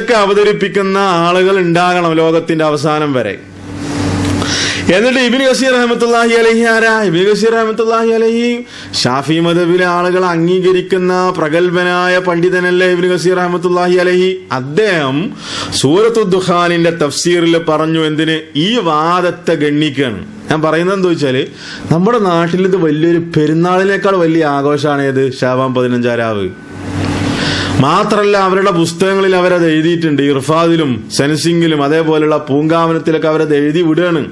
ഒക്കെ അവതരിപ്പിക്കുന്ന ആളുകൾ ഉണ്ടാകണം ലോകത്തിന്റെ അവസാനം വരെ. എന്നിട്ട് ഇബിൻ ഗസീർ അഹമ്മത്തുല്ലാഹി അലഹി ആരാ? ഇബിൻ ഗസീർ അഹമ്മത്തുല്ലാഹി അലഹി ഷാഫി മദബിലെ ആളുകൾ അംഗീകരിക്കുന്ന പ്രഗത്ഭനായ പണ്ഡിതനല്ലേ ഇബിൻ ഗസീർ അഹമ്മത്തുല്ലാഹി അലഹി? അദ്ദേഹം സൂറത്തു ദുഖാനിന്റെ തഫ്സീറിൽ പറഞ്ഞു എന്തിന്? ഈ വാദത്തെ ഗണ്ണിക്കാണ്. ഞാൻ പറയുന്നത് എന്താ വെച്ചാൽ നമ്മുടെ നാട്ടിൽ ഇത് വലിയൊരു പെരുന്നാളിനേക്കാൾ വലിയ ആഘോഷമാണ് ഏത്? ഷാവാൻ പതിനഞ്ചാരാവ് മാത്രല്ല അവരുടെ പുസ്തകങ്ങളിൽ അവരത് എഴുതിയിട്ടുണ്ട്. ഇർഫാദിലും സെൻസിംഗിലും അതേപോലെയുള്ള പൂങ്കാവനത്തിലൊക്കെ അവരത് എഴുതി വിടുകയാണ്.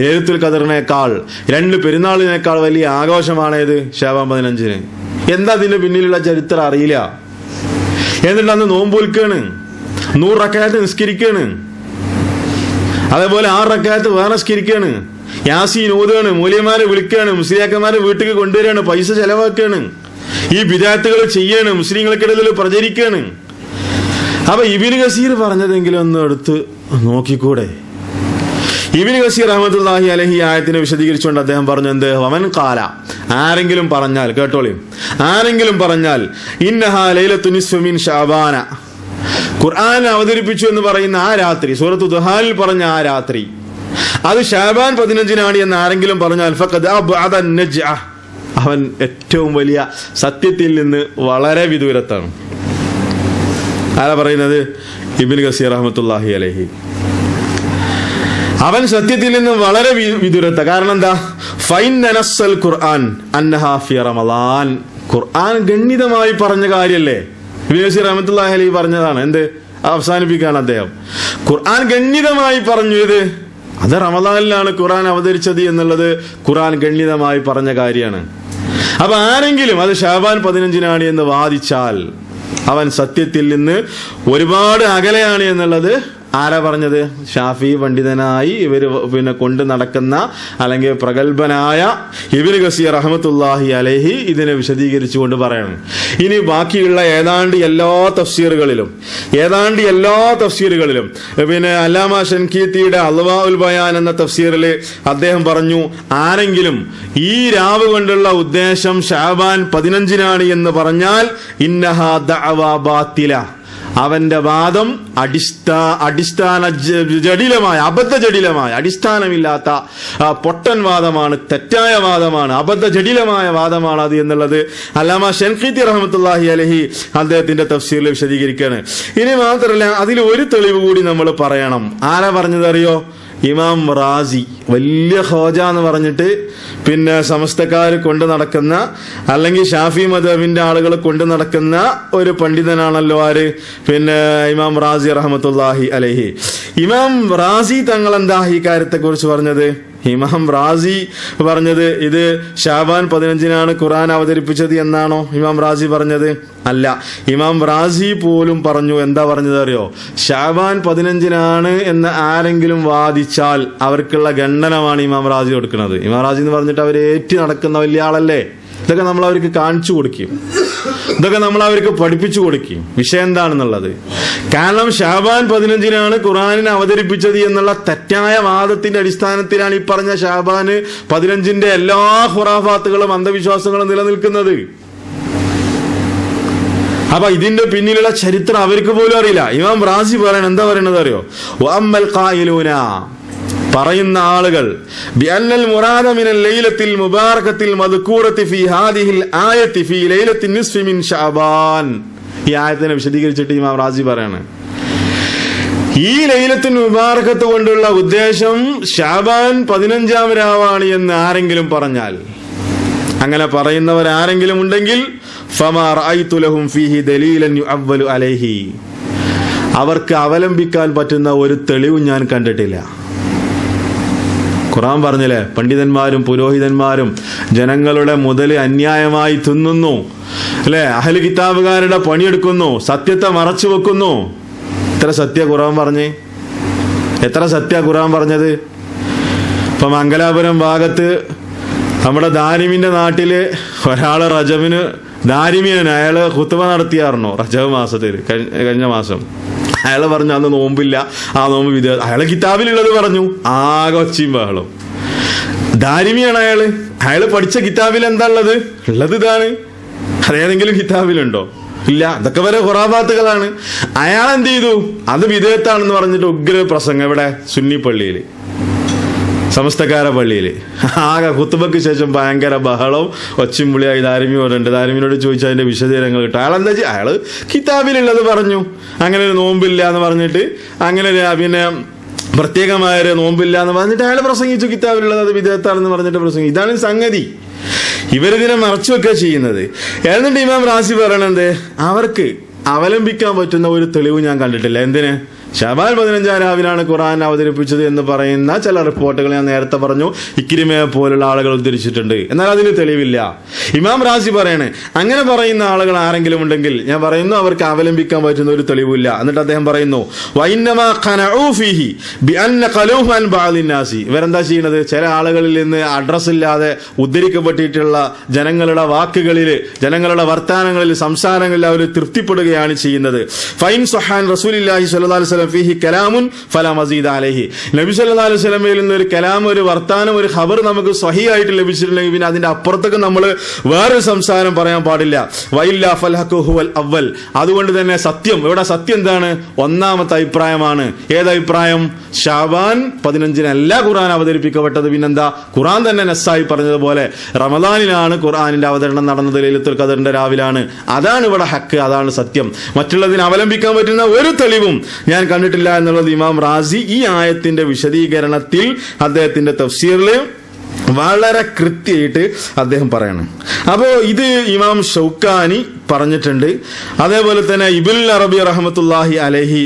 എഴുത്തുൽ കതിറിനേക്കാൾ രണ്ട് പെരുന്നാളിനേക്കാൾ വലിയ ആഘോഷമാണ് ഏത് ഷാവാൻ പതിനഞ്ചിന്. എന്താ അതിന്റെ പിന്നിലുള്ള ചരിത്രം അറിയില്ല. എന്നിട്ട് അന്ന് നോമ്പൊലിക്കാണ് നൂറക്കാലത്ത് നിസ്കരിക്കാണ്. അതേപോലെ ആറക്കാലത്ത് വേറെ നിസ്കരിക്കാണ്. യാസീൻ ഓതുകയാണ് മൂല്യന്മാരെ വിളിക്കുകയാണ് മുസ്ലിയാക്കന്മാരെ വീട്ടിൽ കൊണ്ടുവരികയാണ് പൈസ ചെലവാക്കുകയാണ്. ഈ വിദാത്തുകൾ ചെയ്യാണ് മുസ്ലിങ്ങൾക്കിടയിൽ പ്രചരിക്കുകയാണ് അപ്പൊ ഇബിന് ഗസീർ പറഞ്ഞതെങ്കിലും ഒന്ന് എടുത്ത് നോക്കിക്കൂടെ? ഇബിന് ഗസീർ അഹമ്മദുല്ലാഹി അലഹി ആയത്തിനെ വിശദീകരിച്ചുകൊണ്ട് അദ്ദേഹം പറഞ്ഞു എന്ത്? അവൻ കാല ആരെങ്കിലും പറഞ്ഞാൽ കേട്ടോളി. ആരെങ്കിലും പറഞ്ഞാൽ ഇന്നഹ ഷാബാന. ഖുർആൻ അവതരിപ്പിച്ചു എന്ന് പറയുന്ന ആ രാത്രി സൂറത്ത് ദുഹാനിൽ പറഞ്ഞ ആ രാത്രി. അത് ഷാബാൻ പതിനഞ്ചിനാണ് എന്ന് ആരെങ്കിലും പറഞ്ഞാൽ ഫഖദ് അബ്അദ നജ്അ. അവൻ ഏറ്റവും വലിയ സത്യത്തിൽ നിന്ന് വളരെ വിദൂരത്താണ്. ആരാ പറയുന്നത്? ഇബിൻ ഗസീർ അഹമ്മത്തുല്ലാഹി അലഹി. അവൻ സത്യത്തിൽ നിന്ന് വളരെ വിദൂരത്ത. കാരണം എന്താ? ഫൈൻ നനസൽ ഖുർആൻ അന്നഹാ ഫി റമളാൻ. ഖുർആൻ ഗണ്ണിതമായി പറഞ്ഞ കാര്യല്ലേ? ഇബ്നു ഗസീർ റഹ്മത്തുള്ളാഹി അലൈഹി പറഞ്ഞതാണ്. എന്ത്? അവസാനിപ്പിക്കുകയാണ് അദ്ദേഹം. ഖുർആൻ ഗണ്ണിതമായി പറഞ്ഞു ഇത്. അത് റമദാനിലാണ് ഖുർആൻ അവതരിച്ചത് എന്നുള്ളത് ഖുർആൻ ഗണ്ണിതമായി പറഞ്ഞ കാര്യമാണ്. അപ്പൊ ആരെങ്കിലും അത് ഷാബാൻ പതിനഞ്ചിനാണ് എന്ന് വാദിച്ചാൽ അവൻ സത്യത്തിൽ നിന്ന് ഒരുപാട് അകലെയാണ് എന്നുള്ളത് ആരാ പറഞ്ഞത്? ഷാഫി പണ്ഡിതനായി ഇവർ പിന്നെ കൊണ്ട് നടക്കുന്ന അല്ലെങ്കിൽ പ്രഗത്ഭനായ ഇബിൻ ഗസീർ റഹമത്തുല്ലാഹി അലഹി ഇതിനെ വിശദീകരിച്ചുകൊണ്ട് പറയണം. ഇനി ബാക്കിയുള്ള ഏതാണ്ട് എല്ലാ തഫ്സീറുകളിലും ഏതാണ്ട് എല്ലാ തഫ്സീറുകളിലും പിന്നെ അല്ലാമ ഷൻകീത്തിയുടെ അൽവാ ഉൽ ബയാൻ എന്ന തഫ്സീറിൽ അദ്ദേഹം പറഞ്ഞു ആരെങ്കിലും ഈ രാവ് കൊണ്ടുള്ള ഉദ്ദേശം ഷാബാൻ പതിനഞ്ചിനാണ് എന്ന് പറഞ്ഞാൽ ഇന്നഹ ദഅവ ബാത്തില. അവന്റെ വാദം അടിസ്ഥാ അടിസ്ഥാന ജടിലമായ അബദ്ധ ജടിലമായ അടിസ്ഥാനമില്ലാത്ത പൊട്ടൻ വാദമാണ് തെറ്റായ വാദമാണ് അബദ്ധ ജടിലമായ വാദമാണ് അത് എന്നുള്ളത് അല്ലാമ ഷെൻഖീത്തി റഹമത്തുല്ലാഹി അലഹി അദ്ദേഹത്തിന്റെ തഫ്സീറിൽ വിശദീകരിക്കുകയാണ്. ഇനി മാത്രമല്ല അതിൽ ഒരു തെളിവ് കൂടി നമ്മൾ പറയണം. ആരാ പറഞ്ഞതറിയോ ഇമാം റാസി വലിയ ഹോജ എന്ന് പറഞ്ഞിട്ട് പിന്നെ സമസ്തക്കാർ കൊണ്ടു നടക്കുന്ന അല്ലെങ്കിൽ ഷാഫി മദബിന്റെ ആളുകൾ കൊണ്ടു നടക്കുന്ന ഒരു പണ്ഡിതനാണല്ലോ ആര്? പിന്നെ ഇമാം റാസി റഹമത്തുല്ലാഹി അലഹി. ഇമാം റാസി തങ്ങൾ എന്താ ഈ കാര്യത്തെ കുറിച്ച് പറഞ്ഞത്? ഇമാം റാസി പറഞ്ഞത് ഇത് ഷാബാൻ പതിനഞ്ചിനാണ് ഖുറാൻ അവതരിപ്പിച്ചത് എന്നാണോ ഇമാം റാസി പറഞ്ഞത്? അല്ല. ഇമാം റാസി പോലും പറഞ്ഞു എന്താ പറഞ്ഞത് അറിയോ? ഷാബാൻ പതിനഞ്ചിനാണ് എന്ന് ആരെങ്കിലും വാദിച്ചാൽ അവർക്കുള്ള ഖണ്ഡനമാണ് ഇമാം റാസി കൊടുക്കുന്നത്. ഇമാം റാസി എന്ന് പറഞ്ഞിട്ട് അവർ ഏറ്റി നടക്കുന്ന വലിയ ആളല്ലേ? ഇതൊക്കെ നമ്മൾ അവർക്ക് കാണിച്ചു കൊടുക്കും. ഇതൊക്കെ നമ്മൾ അവർക്ക് പഠിപ്പിച്ചു കൊടുക്കും. വിഷയം എന്താണെന്നുള്ളത്? കാരണം ഷാബാൻ പതിനഞ്ചിനാണ് ഖുറാനിനെ അവതരിപ്പിച്ചത് എന്നുള്ള തെറ്റായ വാദത്തിന്റെ അടിസ്ഥാനത്തിലാണ് ഈ പറഞ്ഞ ഷാബാന് പതിനഞ്ചിന്റെ എല്ലാ ഖുറാഫാത്തുകളും അന്ധവിശ്വാസങ്ങളും നിലനിൽക്കുന്നത്. അപ്പൊ ഇതിന്റെ പിന്നിലുള്ള ചരിത്രം അവർക്ക് പോലും അറിയില്ല. ഇമാം റാസി പറയണ എന്താ പറയണത് അറിയോ? പറയുന്ന ആളുകൾ ബിഅന്നൽ ലൈലത്തിൽ മുബാറകത്തിൽ ഹാദിഹിൽ ഈ ആയത്തിനെ വിശദീകരിച്ചിട്ട് ഇമാം റാസി പറയാണ്. ഈ ലൈലത്തുൽ മുബാറകത്ത് കൊണ്ടുള്ള ഉദ്ദേശം ഷാബാൻ പതിനഞ്ചാം രാവാണ് എന്ന് ആരെങ്കിലും പറഞ്ഞാൽ അങ്ങനെ പറയുന്നവർ ആരെങ്കിലും ഉണ്ടെങ്കിൽ അവർക്ക് അവലംബിക്കാൻ പറ്റുന്ന ഒരു തെളിവ് ഞാൻ കണ്ടിട്ടില്ല. ഖുറാൻ പറഞ്ഞില്ലേ? പണ്ഡിതന്മാരും പുരോഹിതന്മാരും ജനങ്ങളുടെ മുതൽ അന്യായമായി തിന്നുന്നു. അല്ലെ? അഹൽ കിതാബുകാരുടെ പണിയെടുക്കുന്നു. സത്യത്തെ മറച്ചു വെക്കുന്നു. എത്ര സത്യ ഖുറാൻ പറഞ്ഞേ? എത്ര സത്യ ഖുറാൻ പറഞ്ഞത്? ഇപ്പൊ മംഗലാപുരം ഭാഗത്ത് നമ്മുടെ ദാരിമിന്റെ നാട്ടിൽ ഒരാൾ റജബിന് ദാരിമിയൻ അയാൾ കുത്തുവ നടത്തിയായിരുന്നു റജബ് മാസത്തിൽ കഴി- കഴിഞ്ഞ മാസം. അയാൾ പറഞ്ഞു അന്ന് നോമ്പില്ല. ആ നോമ്പ് വിധ. അയാളെ കിതാബിലുള്ളത് പറഞ്ഞു. ആകെ ഒച്ചയും ബഹളം. ദാരിമിയാണ് അയാൾ. അയാൾ പഠിച്ച കിതാബിൽ എന്താ ഉള്ളത്? ഉള്ളത് ഇതാണ്. അതേതെങ്കിലും കിതാബിലുണ്ടോ? ഇല്ല. അതൊക്കെ വരെ ഖുറാബാത്തുകളാണ്. അയാൾ എന്ത് ചെയ്തു? അത് വിധേയത്താണെന്ന് പറഞ്ഞിട്ട് ഉഗ്ര പ്രസംഗം ഇവിടെ സുന്നി പള്ളിയിൽ സമസ്തക്കാര പള്ളിയിൽ ആകെ കുത്തുബക്ക് ശേഷം ഭയങ്കര ബഹളവും ഒച്ചിമ്പുളിയായി ദാരിമിയോടുണ്ട് ദാരിമിനോട് ചോദിച്ചാൽ അതിന്റെ വിശദീകരണങ്ങൾ കിട്ടും. അയാൾ എന്താ അയാൾ കിതാബിലുള്ളത് പറഞ്ഞു. അങ്ങനെ ഒരു നോമ്പില്ല എന്ന് പറഞ്ഞിട്ട് അങ്ങനെ പിന്നെ പ്രത്യേകമായ ഒരു നോമ്പില്ല എന്ന് പറഞ്ഞിട്ട് അയാൾ പ്രസംഗിച്ചു കിതാബിലുള്ളത്. അത് വിദേഹത്താണെന്ന് പറഞ്ഞിട്ട് പ്രസംഗിച്ചു. ഇതാണ് സംഗതി. ഇവരിതിനെ മറച്ചു വെക്കുക ചെയ്യുന്നത്. എന്നിട്ട് ഇമാം റാസി പറയണത് അവർക്ക് അവലംബിക്കാൻ പറ്റുന്ന ഒരു തെളിവ് ഞാൻ കണ്ടിട്ടില്ല. എന്തിന്? ഷാബാൻ പതിനഞ്ചാം രാവിലാണ് ഖുറാൻ അവതരിപ്പിച്ചത് എന്ന് പറയുന്ന ചില റിപ്പോർട്ടുകൾ ഞാൻ നേരത്തെ പറഞ്ഞു. ഇക്കിരിമയെ പോലുള്ള ആളുകൾ ഉദ്ധരിച്ചിട്ടുണ്ട്. എന്നാൽ അതിന് തെളിവില്ല. ഇമാം റാസി പറയണേ അങ്ങനെ പറയുന്ന ആളുകൾ ആരെങ്കിലും ഉണ്ടെങ്കിൽ ഞാൻ പറയുന്നു അവർക്ക് അവലംബിക്കാൻ പറ്റുന്ന ഒരു തെളിവില്ല. എന്നിട്ട് അദ്ദേഹം പറയുന്നു ഇവരെന്താ ചെയ്യുന്നത് ചില ആളുകളിൽ നിന്ന് അഡ്രസ് ഇല്ലാതെ ഉദ്ധരിക്കപ്പെട്ടിട്ടുള്ള ജനങ്ങളുടെ വാക്കുകളിൽ ജനങ്ങളുടെ വർത്തമാനങ്ങളിൽ സംസാരങ്ങളിൽ അവർ തൃപ്തിപ്പെടുകയാണ് ചെയ്യുന്നത്. ഫൈൻ സുഹാൻ റസൂലി അലൈഹി വസല്ലം ഫീഹി കലാമുൻ ഫല മസീദ് അലൈഹി. നബി സല്ലല്ലാഹു അലൈഹി വസല്ലമയിൽ നിന്ന് ഒരു കലാം ഒരു വർത്താനം ഒരു ഖബർ നമുക്ക് സ്വഹിയായിട്ട് ലഭിച്ചിട്ടുണ്ടെങ്കിൽ പിന്നെ അതിന്റെ അപ്പുറത്തേക്ക് നമ്മൾ വേറൊരു സംസാരം പറയാൻ പാടില്ല. വൈല്ല ഫൽഹഖു ഹുവൽ അവൽ അതുകൊണ്ട് തന്നെ സത്യം. ഇവിടെ സത്യം എന്താണ്? ഒന്നാമത്തെ അഭിപ്രായമാണ്. ഏതഭിപ്രായം ഷാബാൻ പതിനഞ്ചിനല്ല ഖുർആൻ അവതരിപ്പിക്കപ്പെട്ടത് പിന്നെന്താ? ഖുർആൻ തന്നെ നസ്സായി പറഞ്ഞതുപോലെ റമദാനിലാണ് ഖുർആനിന്റെ അവതരണം നടന്നത് ലൈലത്തുൽ ഖദറിന്റെ രാവിലാണ്. അതാണ് ഇവിടെ ഹക്ക് അതാണ് സത്യം. മറ്റുള്ളതിനെ അവലംബിക്കാൻ പറ്റുന്ന ഒരു തെളിവും ഞാൻ കണ്ടിട്ടില്ല എന്നുള്ളത് ഇമാം റാസി ഈ ആയത്തിന്റെ വിശദീകരണത്തിൽ അദ്ദേഹത്തിന്റെ തഫ്സീറിൽ വളരെ കൃത്യമായിട്ട് അദ്ദേഹം പറയണം. അപ്പോ ഇത് ഇമാം ഷൗക്കാനി പറഞ്ഞിട്ടുണ്ട്. അതേപോലെ തന്നെ ഇബിൻ അറബി റഹമത്തുല്ലാഹി അലഹി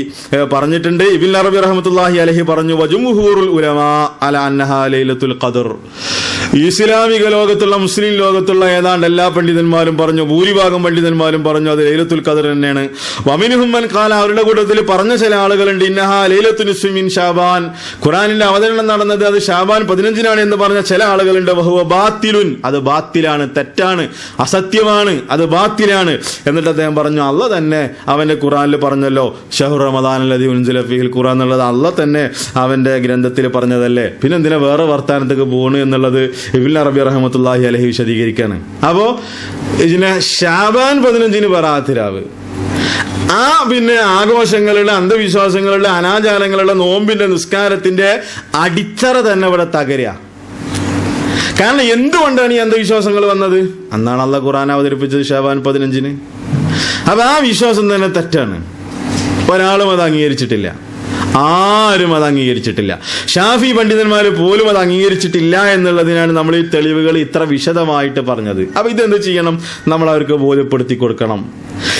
പറഞ്ഞിട്ടുണ്ട്. ഇബിൻ അറബി റഹമത്തുല്ലാഹി അലഹി പറഞ്ഞു വജുംഹൂറുൽ ഉലമാ അല അന്നഹ ലൈലത്തുൽ ഖദർ. ഇസ്ലാമിക ലോകത്തുള്ള മുസ്ലിം ലോകത്തുള്ള ഏതാണ്ട് എല്ലാ പണ്ഡിതന്മാരും പറഞ്ഞു ഭൂരിഭാഗം പണ്ഡിതന്മാരും പറഞ്ഞു അത് ലൈലത്തുൽ ഖദർ തന്നെയാണ്. വമിനുഹമ്മൻ കാല അവരുടെ കൂട്ടത്തിൽ പറഞ്ഞ ചില ആളുകളുണ്ട് ഇന്നഹ ലൈലത്തു നിസ്മിൻ ഷാബാൻ. ഖുറാനിന്റെ അവതരണം നടന്നത് അത് ഷാബാൻ പതിനഞ്ചിനാണ് എന്ന് പറഞ്ഞ ചില ആളുകളുണ്ട് ബഹുവ ബാത്തിലുൻ അത് ബാത്തിലാണ് തെറ്റാണ് അസത്യമാണ് അത് ബാത്തിലാണ്. എന്നിട്ട് അദ്ദേഹം പറഞ്ഞു അല്ല തന്നെ അവന്റെ ഖുറാനിൽ പറഞ്ഞല്ലോ ഷഹു റമദാൻ അല്ലതി ഉൻസില ഫീഹിൽ ഖുറാൻ എന്നുള്ളത് അല്ല തന്നെ അവന്റെ ഗ്രന്ഥത്തിൽ പറഞ്ഞതല്ലേ. പിന്നെ എന്തിനാ വേറെ വർത്താനത്തേക്ക് പോണു എന്നുള്ളത്? ഇബിൻ അറബി റഹമത്തുല്ലാഹി അലഹി വിശദീകരിക്കാണ്. അപ്പോ ഇതിനെ ഷാബാൻ പതിനഞ്ചിന് പറാത്തിരാവ് ആ പിന്നെ ആഘോഷങ്ങളുടെ അന്ധവിശ്വാസങ്ങളുടെ അനാചാരങ്ങളുടെ നോമ്പിന്റെ നിസ്കാരത്തിന്റെ അടിത്തറ തന്നെ ഇവിടെ തകരുക കാരണം എന്തുകൊണ്ടാണ് ഈ അന്ധവിശ്വാസങ്ങൾ വന്നത്? അന്നാണ് അള്ള ഖുറാൻ അവതരിപ്പിച്ചത് ഷാബാൻ പതിനഞ്ചിന്. അപ്പൊ ആ വിശ്വാസം തന്നെ തെറ്റാണ്. ഒരാളും അത് അംഗീകരിച്ചിട്ടില്ല. ആരും അത് അംഗീകരിച്ചിട്ടില്ല. ഷാഫി പണ്ഡിതന്മാർ പോലും അത് അംഗീകരിച്ചിട്ടില്ല എന്നുള്ളതിനാണ് നമ്മൾ ഈ തെളിവുകൾ ഇത്ര വിശദമായിട്ട് പറഞ്ഞത്. അപ്പൊ ഇതെന്ത് ചെയ്യണം? നമ്മൾ അവർക്ക് ബോധ്യപ്പെടുത്തി കൊടുക്കണം.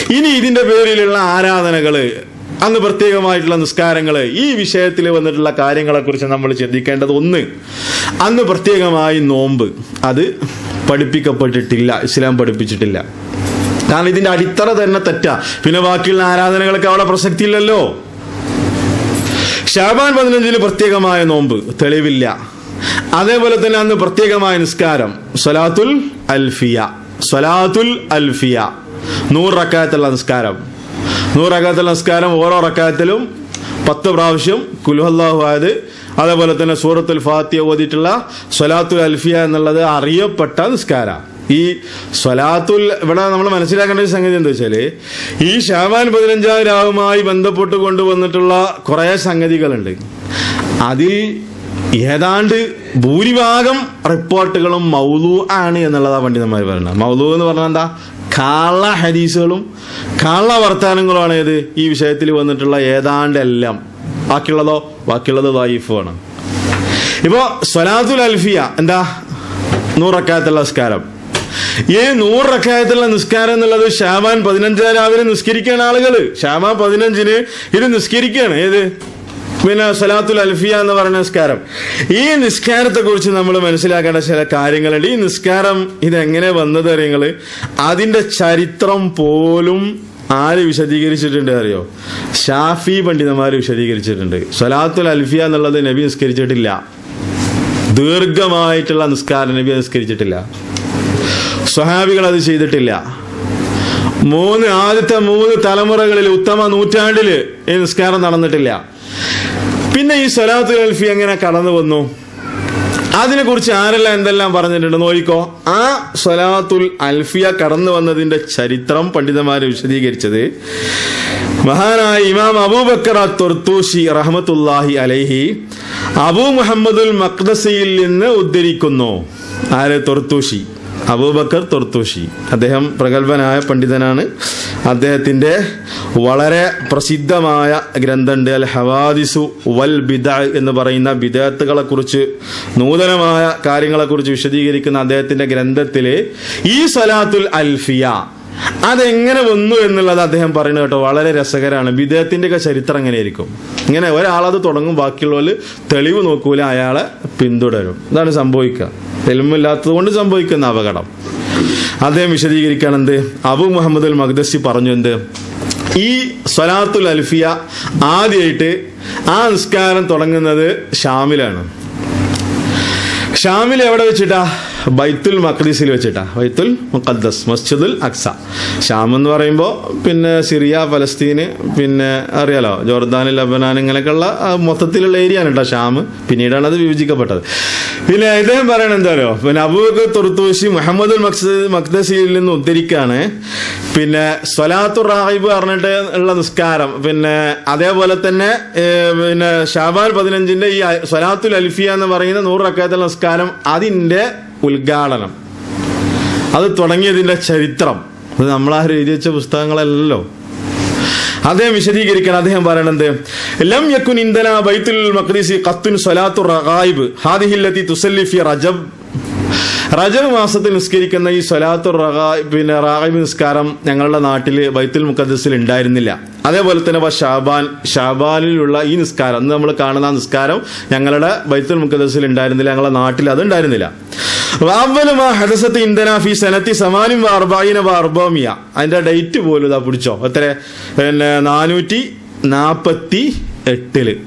ഇനി ഇതിന്റെ പേരിലുള്ള ആരാധനകൾ അന്ന് പ്രത്യേകമായിട്ടുള്ള നിസ്കാരങ്ങൾ ഈ വിഷയത്തിൽ വന്നിട്ടുള്ള കാര്യങ്ങളെക്കുറിച്ച് നമ്മൾ ചിന്തിക്കേണ്ടത് ഒന്ന് അന്ന് പ്രത്യേകമായി നോമ്പ്. അത് പഠിപ്പിക്കപ്പെട്ടിട്ടില്ല ഇസ്ലാം പഠിപ്പിച്ചിട്ടില്ല. കാരണം ഇതിന്റെ അടിത്തറ തന്നെ തെറ്റാ. പിന്നെ ബാക്കിയുള്ള ആരാധനകൾക്ക് അവിടെ പ്രസക്തി ഇല്ലല്ലോ ഷാബാൻ പതിനഞ്ചിന് പ്രത്യേകമായ നോമ്പ് തെളിവില്ല. അതേപോലെ തന്നെ അന്ന് പ്രത്യേകമായ നിസ്കാരം സ്വലാത്തുൽ അൽഫിയ സ്വലാത്തുൽ അൽഫിയ. നൂറ് റക്കായത്തുള്ള നിസ്കാരം. നൂറ് റക്കായത്തുള്ള നിസ്കാരം ഓരോ റക്കായത്തിലും പത്ത് പ്രാവശ്യം കുലുഹല്ലാഹു ആയത് അതേപോലെ തന്നെ സൂറത്തുൽ ഫാത്തിയ ഓതിയിട്ടുള്ള സ്വലാത്തുൽ അൽഫിയ എന്നുള്ളത് അറിയപ്പെട്ട നിസ്കാര ഈ സ്വലാത്തുൽ ഇവിടെ നമ്മൾ മനസ്സിലാക്കേണ്ട ഒരു സംഗതി എന്താ വെച്ചാൽ ഈ ഷാബാൻ പതിനഞ്ചാം രാവുമായി ബന്ധപ്പെട്ട് കൊണ്ടുവന്നിട്ടുള്ള കുറെ സംഗതികളുണ്ട്. അതിൽ ഏതാണ്ട് ഭൂരിഭാഗം റിപ്പോർട്ടുകളും മൗലു ആണ് എന്നുള്ളതാ പണ്ഡിതന്മാർ പറയുന്നത്. മൗലു എന്ന് പറഞ്ഞാൽ എന്താ? കാള ഹരീസുകളും കാള വർത്താനങ്ങളുമാണ് ഏത് ഈ വിഷയത്തിൽ വന്നിട്ടുള്ള ഏതാണ്ട് എല്ലാം. ബാക്കിയുള്ളതോ ബാക്കിയുള്ളത് വൈഫുമാണ് ഇപ്പോ സ്വലാത്തുൽ അൽഫിയ എന്താ? നൂറക്കായത്തുള്ള നിസ്കാരം. ഈ നൂറ് റക്കായത്തുള്ള നിസ്കാരം എന്നുള്ളത് ഷാബാൻ പതിനഞ്ചാം രാവിലെ നിസ്കരിക്കുകയാണ് ആളുകൾ. ഷാബാൻ പതിനഞ്ചിന് ഇത് നിസ്കരിക്കുകയാണ്. ഏത്? പിന്നെ സലാത്തുൽ അൽഫിയ എന്ന് പറയുന്ന നിസ്കാരം. ഈ നിസ്കാരത്തെ കുറിച്ച് നമ്മൾ മനസ്സിലാക്കേണ്ട ചില കാര്യങ്ങളുണ്ട്. ഈ നിസ്കാരം ഇതെങ്ങനെ വന്നത് അറിയങ്ങൾ? അതിന്റെ ചരിത്രം പോലും ആര് വിശദീകരിച്ചിട്ടുണ്ട് അറിയോ? ഷാഫി പണ്ഡിതന്മാർ വിശദീകരിച്ചിട്ടുണ്ട്. സലാത്തുൽ അൽഫിയ എന്നുള്ളത് നബി നിസ്കരിച്ചിട്ടില്ല. ദീർഘമായിട്ടുള്ള നിസ്കാരം നബി നിസ്കരിച്ചിട്ടില്ല. സ്വഹാബികൾ അത് ചെയ്തിട്ടില്ല. മൂന്ന് ആദ്യത്തെ മൂന്ന് തലമുറകളിൽ ഉത്തമ നൂറ്റാണ്ടിൽ ഈ നിസ്കാരം നടന്നിട്ടില്ല. പിന്നെ ഈ സ്വലാത്ത് ഗൾഫി എങ്ങനെ കടന്നു വന്നു? അതിനെ കുറിച്ച് ആരെല്ലാം എന്തെല്ലാം പറഞ്ഞിട്ടുണ്ട് നോയിക്കോ? ആ സ്വലാത്തുൽ അൽഫിയ കടന്നു വന്നതിന്റെ ചരിത്രം പണ്ഡിതന്മാരെ വിശദീകരിച്ചത് മഹാനായ ഇമാം അബൂബക്കർ തുർത്തൂഷി റഹമത്തുല്ലാഹി അലൈഹി അബൂ മുഹമ്മദുൽ മക്ദസിയിൽ നിന്ന് ഉദ്ധരിക്കുന്നു. ആരെ? തുർത്തൂഷി അബൂബക്കർ തൊർത്തൂഷി അദ്ദേഹം പ്രഗത്ഭനായ പണ്ഡിതനാണ്. അദ്ദേഹത്തിന്റെ വളരെ പ്രസിദ്ധമായ ഗ്രന്ഥമുണ്ട് അൽ ഹവാദിസു വൽ ബിദ എന്ന് പറയുന്ന ബിദത്തുകളെ കുറിച്ച് നൂതനമായ കാര്യങ്ങളെക്കുറിച്ച് വിശദീകരിക്കുന്ന അദ്ദേഹത്തിന്റെ ഗ്രന്ഥത്തിൽ ഈ സലാത്തുൽ അൽഫിയ അതെങ്ങനെ വന്നു എന്നുള്ളത് അദ്ദേഹം പറയുന്നത് കേട്ടോ വളരെ രസകരമാണ്. വിദേഹത്തിന്റെ ഒക്കെ ചരിത്രം എങ്ങനെയായിരിക്കും ഇങ്ങനെ ഒരാളത് തുടങ്ങും ബാക്കിയുള്ളവർ തെളിവ് നോക്കൂല അയാളെ പിന്തുടരും. ഇതാണ് സംഭവിക്കുക. തെളിവില്ലാത്തത് കൊണ്ട് സംഭവിക്കുന്ന അപകടം. അദ്ദേഹം വിശദീകരിക്കാൻ എന്ത്? അബു മുഹമ്മദ് അൽ മഖ്ദസി പറഞ്ഞു എന്ത്? ഈ സ്വലാത്തുൽ അൽഫിയ ആദ്യമായിട്ട് ആ നിസ്കാരം തുടങ്ങുന്നത് ഷാമിലാണ്. ഷാമിൽ എവിടെ വെച്ചിട്ടാ? ബൈത്തുൽ മഖ്ദീസിൽ വെച്ചിട്ടാ. ബൈത്തുൽ മുഖദ്ദസ് മസ്ജിദുൽ അക്സ. ഷാം എന്ന് പറയുമ്പോൾ പിന്നെ സിറിയ ഫലസ്തീന് പിന്നെ അറിയാലോ ജോർദാൻ ലബനാൻ ഇങ്ങനെയൊക്കെയുള്ള മൊത്തത്തിലുള്ള ഏരിയ ആണ് കേട്ടോ ഷാം. പിന്നീടാണ് അത് വിഭജിക്കപ്പെട്ടത്. പിന്നെ ഇദ്ദേഹം പറയണ എന്താ പിന്നെ അബൂബക്കർ തുർത്തൂശി മുഹമ്മദുൽ മഖ്സദ് മഖ്ദസിയിൽ നിന്ന് ഉദ്ധരിക്കാണ്. പിന്നെ സ്വലാത്തു റാഹിബ് പറഞ്ഞിട്ട് ഉള്ള നിസ്കാരം. പിന്നെ അതേപോലെ തന്നെ പിന്നെ ഷാബാൻ പതിനഞ്ചിന്റെ ഈ സ്വലാത്തുൽ അൽഫിയ എന്ന് പറയുന്ന നൂറ് റക്കാത്തുള്ള നിസ്കാരം അതിന്റെ ഉദ്ഘാടനം. അത് തുടങ്ങിയതിന്റെ ചരിത്രം. അത് ആ എഴുതി വെച്ച പുസ്തകങ്ങളല്ലല്ലോ. അദ്ദേഹം വിശദീകരിക്കാൻ അദ്ദേഹം പറയണത് ലം യക്കുൻ ഇന്ധന ബൈത്തുൽ മഖ്ദീസി ഖത്തുൻ സൊലാത്തു റഗായിബ്. ഹാദിഹില്ലത്തി തുസല്ലിഫി റജബ്. റജബ് മാസത്തിൽ നിസ്കരിക്കുന്ന ഈ സ്വലാത്തു റഗാ പിന്നെ റാഗിബ് നിസ്കാരം ഞങ്ങളുടെ നാട്ടിൽ ബൈത്തുൽ മുഖദ്സിൽ ഉണ്ടായിരുന്നില്ല. അതേപോലെ തന്നെ ഇപ്പോൾ ഷാബാൻ ഷാബാനിലുള്ള ഈ നിസ്കാരം അന്ന് നമ്മൾ കാണുന്ന നിസ്കാരം ഞങ്ങളുടെ ബൈത്തുൽ മുഖദ്സിൽ ഉണ്ടായിരുന്നില്ല ഞങ്ങളുടെ നാട്ടിൽ അത് ഉണ്ടായിരുന്നില്ല. ഹദസത്ത് ഇന്ധന ഫി സനത്തി സമാനും വാർബായിന വാർബോമിയ അതിന്റെ ഡേറ്റ് പോലും ഇതാ പിടിച്ചോ. എത്ര? പിന്നെ നാനൂറ്റി നാപ്പത്തി എട്ടിൽ.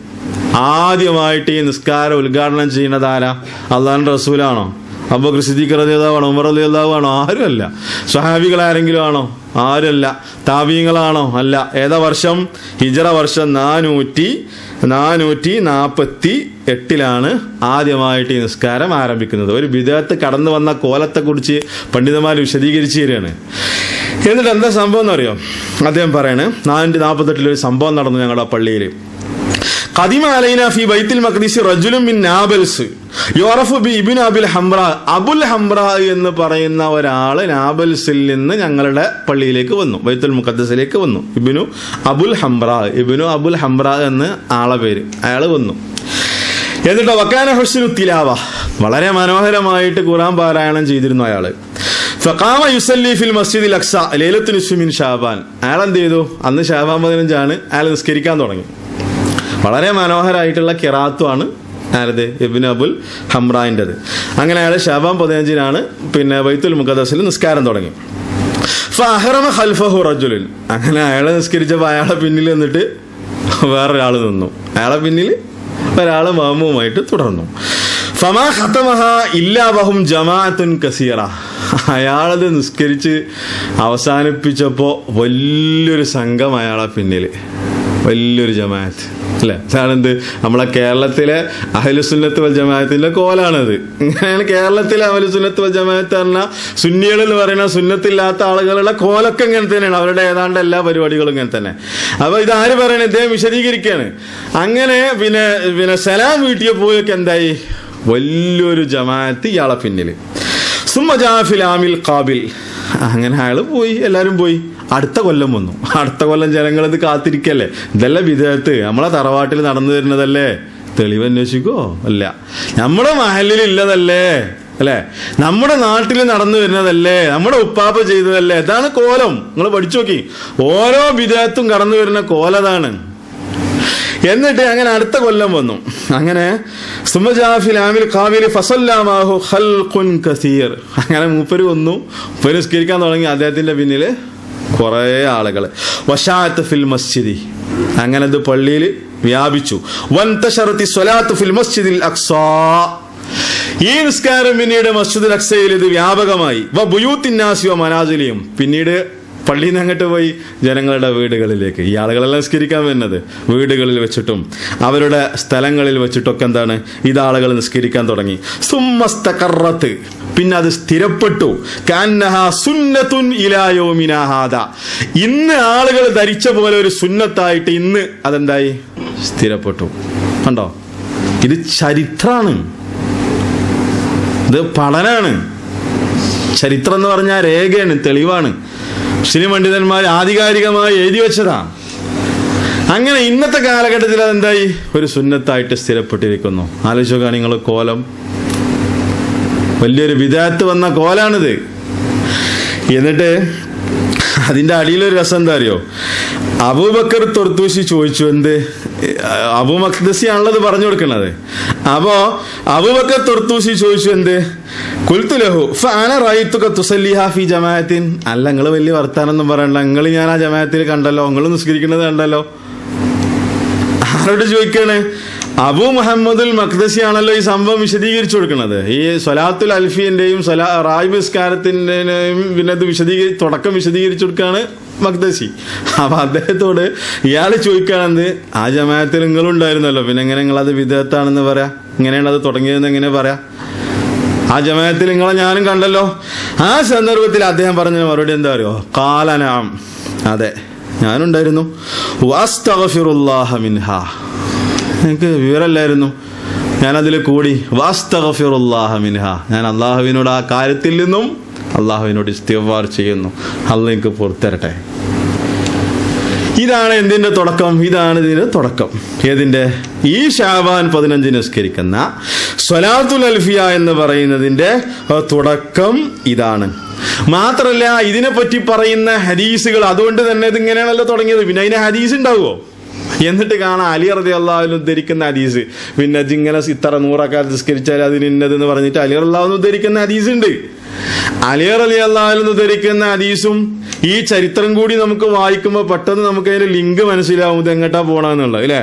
ആദ്യമായിട്ട് ഈ നിസ്കാരം ഉദ്ഘാടനം ചെയ്യുന്നതാരാ അള്ളാഹ് റസൂലാണോ? അപ്പൊ സിദ്ദീഖ് റളിയല്ലാഹു ഉമർ റളിയല്ലാഹു അള്ളാഹുവാണോ ആരുമല്ല. സ്വഹാബികൾ ആരെങ്കിലും ആണോ ആരുമല്ല. താപീയങ്ങളാണോ? അല്ല. ഏതാ വർഷം? ഹിജറ വർഷം നാനൂറ്റി നാനൂറ്റി നാൽപ്പത്തി എട്ടിലാണ് ആദ്യമായിട്ട് ഈ നിസ്കാരം ആരംഭിക്കുന്നത്. ഒരു വിദേഹത്ത് കടന്നു വന്ന കോലത്തെക്കുറിച്ച് പണ്ഡിതന്മാർ വിശദീകരിച്ചു തരികയാണ്. എന്നിട്ട് എന്താ സംഭവം എന്നറിയോ? അദ്ദേഹം പറയണേ നാനൂറ്റി നാൽപ്പത്തെട്ടിൽ ഒരു സംഭവം നടന്നു ഞങ്ങളുടെ പള്ളിയിൽ. ഖദിമ അലൈന ഫി ബൈത്തുൽ മഖ്ദിസ് റജുലും മിൻ നാബൽസ്. യോറഫ് ബി ഇബിൻ അബിൽ ഹംറ അബുൽ ഹംറ എന്ന് പറയുന്ന ഒരാൾ നാബൽസിൽ നിന്ന് ഞങ്ങളുടെ പള്ളിയിലേക്ക് വന്നു ബൈത്തുൽ മുഖദ്സിലേക്ക് വന്നു. ഇബിനു അബുൽ ഹംറ ഇബിനു അബുൽ ഹംറ എന്ന് ആളെ പേര് അയാൾ വന്നു. എന്നിട്ട് വക്കാന ഹുസ്നു തിലാവ വളരെ മനോഹരമായിട്ട് ഖുറാൻ പാരായണം ചെയ്തിരുന്നു അയാൾ. ഫക്കാമ യുസല്ലി ഫിൽ മസ്ജിദിൽ അക്സ നിസ്ഫിമിൻ ഷാബാൻ. അയാൾ എന്ത് ചെയ്തു? അന്ന് ഷാബാൻ പതിനഞ്ചാണ് അയാൾ നിസ്കരിക്കാൻ തുടങ്ങി. വളരെ മനോഹരമായിട്ടുള്ള കിറാത്തുമാണ് ആരത്? ഇബിൻ അബുൽ ഹംറാന്റെത് അങ്ങനെ അയാൾ ഷബാം പതിനഞ്ചിനാണ് പിന്നെ വൈത്തുൽ മുഖദസിൽ നിസ്കാരം തുടങ്ങി. ഫഹറമ ഹൽഫഹു റജുലുൻ. അങ്ങനെ അയാളെ നിസ്കരിച്ചപ്പോൾ അയാളെ പിന്നിൽ നിന്നിട്ട് വേറൊരാൾ നിന്നു. അയാളെ പിന്നിൽ ഒരാൾ മഹമുമായിട്ട് തുടർന്നു. ഫമാ ഇല്ലാ ബഹും ജമാഅത്തുൻ കസീറ. അയാളത് നിസ്കരിച്ച് അവസാനിപ്പിച്ചപ്പോൾ വലിയൊരു സംഘം അയാളെ പിന്നിൽ വലിയൊരു ജമാഅത്ത് അല്ലേ? അതാണെന്ത് നമ്മളെ കേരളത്തിലെ അഹലുസുന്നത്ത് വൽ ജമാഅത്തിന്റെ കോലാണത്. ഇങ്ങനെയാണ് കേരളത്തിലെ അഹലുസുന്നത്ത് വൽ ജമാഅത്ത് പറഞ്ഞാൽ സുന്നികൾ എന്ന് പറയുന്ന സുന്നത്തില്ലാത്ത ആളുകളുടെ കോലൊക്കെ ഇങ്ങനെ തന്നെയാണ്. അവരുടെ ഏതാണ്ട് എല്ലാ പരിപാടികളും ഇങ്ങനെ തന്നെ. അപ്പോൾ ഇതാര് ആര് പറയണേ? ഇദ്ദേഹം വിശദീകരിക്കുകയാണ്. അങ്ങനെ പിന്നെ പിന്നെ സലാം വീട്ടിയപ്പോഴൊക്കെ എന്തായി? വലിയൊരു ജമാഅത്ത് ഇയാളെ പിന്നിൽ സുമജാഫിൽ ആമിൽ കാബിൽ അങ്ങനെ അയാൾ പോയി. എല്ലാവരും പോയി. അടുത്ത കൊല്ലം വന്നു. അടുത്ത കൊല്ലം ജനങ്ങൾ ഇത് കാത്തിരിക്കല്ലേ? ഇതെല്ലാം വിധേയത്ത് നമ്മളെ തറവാട്ടിൽ നടന്നു വരുന്നതല്ലേ? തെളിവ് അന്വേഷിക്കോ? അല്ല. നമ്മുടെ മഹലിൽ ഇല്ലതല്ലേ? അല്ലേ? നമ്മുടെ നാട്ടിൽ നടന്നു വരുന്നതല്ലേ? നമ്മുടെ ഉപ്പാപ്പ ചെയ്തതല്ലേ? ഇതാണ് കോലം. നിങ്ങൾ പഠിച്ചു നോക്കി. ഓരോ വിധേയത്തും കടന്നു വരുന്ന കോലതാണ്. എന്നിട്ട് അങ്ങനെ അടുത്ത കൊല്ലം വന്നു. അങ്ങനെ അങ്ങനെ മൂപ്പര് വന്നു. മൂപ്പര് നിസ്കരിക്കാൻ തുടങ്ങി. അദ്ദേഹത്തിന്റെ പിന്നിൽ കുറേ ആളുകൾ വശാത്ത് ഫിൽ മസ്ജിദി. അങ്ങനെ അത് പള്ളിയിൽ വ്യാപിച്ചു. വൻതശറത്തി സ്വലാത്ത് ഫിൽ മസ്ജിദിൽ അക്സാ. ഈ നിസ്കാരം പിന്നീട് മസ്ജിദ് അക്സയിൽ ഇത് വ്യാപകമായി. വ ബുയൂത്തിന്നാസിയോ മനാജിലിയും. പിന്നീട് പള്ളിയിൽ നിന്ന് അങ്ങോട്ട് പോയി ജനങ്ങളുടെ വീടുകളിലേക്ക്. ഈ ആളുകളെല്ലാം നിസ്കരിക്കാൻ വരുന്നത് വീടുകളിൽ വെച്ചിട്ടും അവരുടെ സ്ഥലങ്ങളിൽ വെച്ചിട്ടൊക്കെ എന്താണ്? ഇത് ആളുകൾ നിസ്കരിക്കാൻ തുടങ്ങി. സുമ്മസ്തകറത്ത്. പിന്നെ അത് സ്ഥിരപ്പെട്ടു. സുന്നത്തുൻ ഇലായോമിനാഹാദ ഇന്ന് ആളുകൾ ധരിച്ച പോലെ ഒരു സുന്നത്തായിട്ട് ഇന്ന് അതെന്തായി? സ്ഥിരപ്പെട്ടു. കണ്ടോ? ഇത് ചരിത്രാണ്. ഇത് പഠനാണ്. ചരിത്രം എന്ന് പറഞ്ഞാൽ രേഖയാണ് തെളിവാണ്. മുസ്ലിം പണ്ഡിതന്മാർ ആധികാരികമായി എഴുതി വെച്ചതാ. അങ്ങനെ ഇന്നത്തെ കാലഘട്ടത്തിൽ അതെന്തായി? ഒരു സുന്നത്തായിട്ട് സ്ഥിരപ്പെട്ടിരിക്കുന്നു. ആലോചിച്ചോക്കാ നിങ്ങൾ കോലം വലിയൊരു വിദാത്ത് വന്ന കോലാണിത്. എന്നിട്ട് അതിന്റെ അടിയിലൊരു രസം എന്താ അറിയോ? അബൂബക്കർ തൊർത്തൂശി ചോദിച്ചു എന്ത്? അബൂ മഖ്ദസി ആണല്ലോ പറഞ്ഞു കൊടുക്കണത്. അപ്പോ അബൂബക്കർ തൊർത്തൂശി ചോദിച്ചു എന്ത്? കുൽത്തുലഹു ഫാന റൈത്തുക തുസല്ലിഹ ഫി ജമാഅത്തിൻ. അല്ല നിങ്ങൾ വലിയ വർത്താനൊന്നും പറയണ്ട. നിങ്ങൾ ഞാൻ ആ ജമാഅത്തിൽ കണ്ടല്ലോ. നിങ്ങൾ നിസ്കരിക്കുന്നത് കണ്ടല്ലോ. ആരോട് ചോദിക്കാണ്? അബു മുഹമ്മദുൽ മഖ്ദസി ആണല്ലോ ഈ സംഭവം വിശദീകരിച്ചു കൊടുക്കുന്നത്. ഈ സൊലാത്തുൽ അൽഫിന്റെയും റായ് നിസ്കാരത്തിന്റെയും പിന്നെ അത് വിശദീകരി തുടക്കം വിശദീകരിച്ചു കൊടുക്കുകയാണ് മഖ്ദസി അപ്പൊ അദ്ദേഹത്തോട് ഇയാൾ ചോദിക്കുകയാണെന്ത് ആ ജമാഅത്തിൽ നിങ്ങളുണ്ടായിരുന്നല്ലോ പിന്നെ എങ്ങനെ നിങ്ങളത് അത് വിദേഹത്താണെന്ന് പറയാ? ഇങ്ങനെയാണ് അത് തുടങ്ങിയതെന്ന് എങ്ങനെ പറയാ? ആ ജമാഅത്തിൽ നിങ്ങളെ ഞാനും കണ്ടല്ലോ. ആ സന്ദർഭത്തിൽ അദ്ദേഹം പറഞ്ഞ മറുപടി എന്താ അറിയോ? കാലനാം അതെ ഞാനുണ്ടായിരുന്നു. എനിക്ക് വിവരമല്ലായിരുന്നു ഞാനതിൽ കൂടി വാസ്തഗഫിറുല്ലാഹ മിൻഹ. ഞാൻ അള്ളാഹുവിനോട് ആ കാര്യത്തിൽ നിന്നും അള്ളാഹുവിനോട് ഇസ്തിഗ്ഫാർ ചെയ്യുന്നു. അള്ള എനിക്ക് പുറത്തരട്ടെ. ഇതാണ് എന്തിന്റെ തുടക്കം? ഇതാണ് ഇതിന്റെ തുടക്കം. ഏതിന്റെ ഈ ഷാബാൻ പതിനഞ്ച് നിസ്കരിക്കുന്ന സ്വലാത്തുൽ അൽഫിയ എന്ന് പറയുന്നതിന്റെ തുടക്കം ഇതാണ്. മാത്രമല്ല ഇതിനെ പറ്റി പറയുന്ന ഹദീസുകൾ അതുകൊണ്ട് തന്നെ ഇതിങ്ങനെയാണല്ലോ തുടങ്ങിയത്. പിന്നെ അതിന് ഹദീസ് ഉണ്ടാവുമോ എന്നിട്ട് കാണാം അലി റതി അള്ളാഹുവിന് ഉദ്ധരിക്കുന്ന ഹദീസ്. പിന്നെ ജിങ്ങനെ ഇത്ര നൂറൊക്കെ നിസ്കരിച്ചാൽ അതിന് ഇന്നതെന്ന് പറഞ്ഞിട്ട് അലി അള്ളാഹുന്ന് ഉദ്ധരിക്കുന്ന ഹദീസ് ഉണ്ട് അലിയർ അലി അള്ളാഹുന്ന് ഉദ്ധരിക്കുന്ന ഹദീസും ഈ ചരിത്രം കൂടി നമുക്ക് വായിക്കുമ്പോൾ പെട്ടെന്ന് നമുക്ക് അതിന്റെ ലിങ്ക് മനസ്സിലാവും ഇത് എങ്ങോട്ടാ പോണെന്നുള്ളത് അല്ലേ?